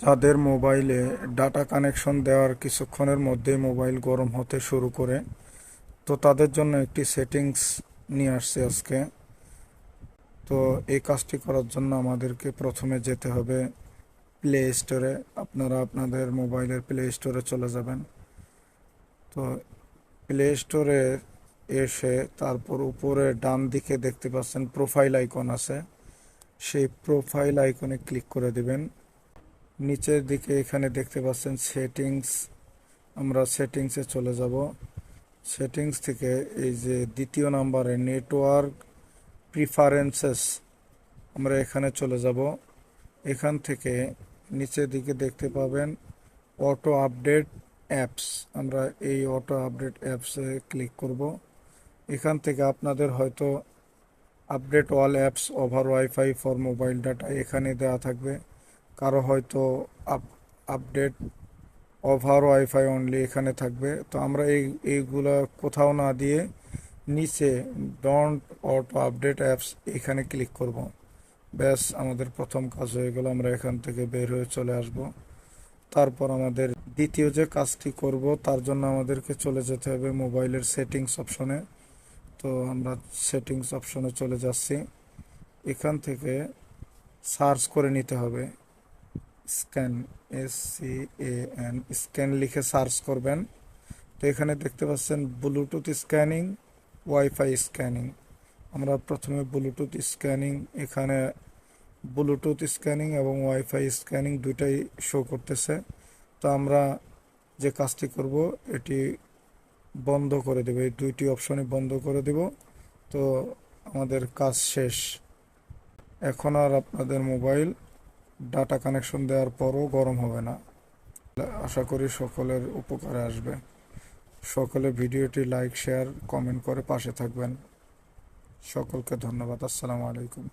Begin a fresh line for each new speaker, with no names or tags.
যাদের মোবাইলে data connection দেওয়ার কিছুক্ষণের মধ্যেই মোবাইল গরম হতে শুরু করে, তো তাদের জন্য একটি সেটিংস নিয়ে আসছে আজকে। তো এই কাজটি করার জন্য আমাদেরকে প্রথমে যেতে হবে প্লে স্টোরে আপনারা আপনাদের মোবাইলের প্লে স্টোরে চলে যাবেন। তো প্লে স্টোরে এসে তারপর উপরে ডান দিকে দেখতে পাচ্ছেন প্রোফাইল আইকন আছে। সেই প্রোফাইল আইকনে ক্লিক করে দিবেন। নিচের দিকে এখানে দেখতে পাচ্ছেন সেটিংস। আমরা সেটিংসে চলে যাব। সেটিংস থেকে এই যে দ্বিতীয় নাম্বারে নেটওয়ার্ক প্রিফারেন্সেস, আমরা এখানে চলে যাব। এখান থেকে নিচের দিকে দেখতে পাবেন অটো আপডেট অ্যাপস। আমরা এই অটো আপডেট অ্যাপসে ক্লিক করব। এখান থেকে আপনাদের হয়তো update all apps over wifi for mobile data এখানে দেওয়া থাকবে। কারও হয়তো up update over wifi only এখানে থাকবে। তো আমরা এই, এইগুলো কোথাও না দিয়ে নিচে ডন্ট অটো আপডেট অ্যাপস এখানে ক্লিক করব। ব্যাস, আমাদের প্রথম কাজ হয়ে গেল। আমরা এখান থেকে বের হয়ে চলে আসব। তারপর আমাদের দ্বিতীয় যে কাজটি করব, তার জন্য আমাদেরকে চলে যেতে হবে মোবাইলের সেটিংস অপশনে তো আমরা সেটিংস অপশনে চলে যাচ্ছি। এখান থেকে সার্চ করে নিতে হবে। Scan S C A N scan লিখে সার্চ করবেন। তো এখানে দেখতে পাচ্ছেন ব্লুটুথ স্ক্যানিং ওয়াইফাই স্ক্যানিং আমরা প্রথমে ব্লুটুথ স্ক্যানিং এখানে ব্লুটুথ স্ক্যানিং এবং ওয়াইফাই স্ক্যানিং দুইটাই শো করতেছে। তো আমরা যে কাজটি করব, এটি বন্ধ করে দেবে। এই দুইটি অপশনই বন্ধ করে দেব। তো আমাদের কাজ শেষ। এখন আর আপনাদের মোবাইল ডাটা কানেকশন দেওয়ার পরও গরম হবে না। আশা করি সকলের উপকারে আসবে। সকলে ভিডিওটি লাইক, শেয়ার, কমেন্ট করে পাশে থাকবেন। সকলকে ধন্যবাদ। আসসালামু আলাইকুম।